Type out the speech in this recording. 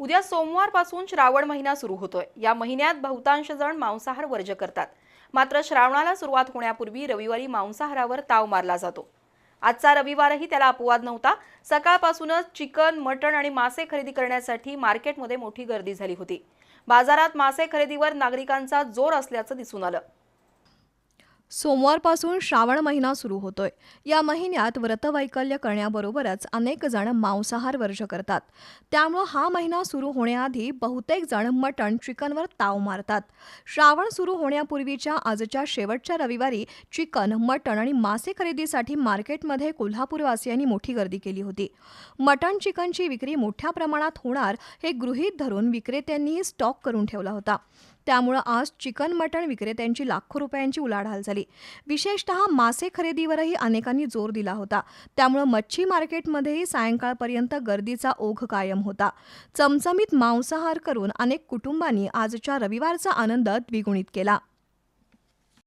उद्या सोमवारपासून श्रावण महिना सुरू होतोय. या महिन्यात बहुतांश जण मांसाहार वर्ज करतात. मात्र श्रावणाला सुरुवात होण्यापूर्वी रविवारी मांसाहारावर ताव मारला जातो. आजचा रविवारही त्याला अपवाद नव्हता. सकाळपासूनच चिकन मटण आणि मासे खरेदी करण्यासाठी मार्केटमध्ये मोठी गर्दी झाली होती. बाजारात मासे खरेदीवर नागरिकांचा जोर असल्याचं दिसून आलं. सोमवारपासून श्रावण महिना सुरू होतोय. या महिन्यात व्रतवैकल्य करण्याबरोबरच अनेक जण मांसाहार वर्ज करतात. त्यामुळं हा महिना सुरू होण्याआधी बहुतेक जण मटण चिकनवर ताव मारतात. श्रावण सुरू होण्यापूर्वीच्या आजच्या शेवटच्या रविवारी चिकन मटण आणि मासे खरेदीसाठी मार्केटमध्ये कोल्हापूरवासियांनी मोठी गर्दी केली होती. मटण चिकनची विक्री मोठ्या प्रमाणात होणार हे गृहीत धरून विक्रेत्यांनीही स्टॉक करून ठेवला होता. त्यामुळं आज चिकन मटण विक्रेत्यांची लाखो रुपयांची उलाढाल झाली. विशेषतः मासे खरेदीवरही अनेकांनी जोर दिला होता. त्यामुळं मच्छी मार्केटमध्येही सायंकाळपर्यंत गर्दीचा ओघ कायम होता. चमचमीत मांसाहार करून अनेक कुटुंबांनी आजच्या रविवारचा आनंद द्विगुणित केला.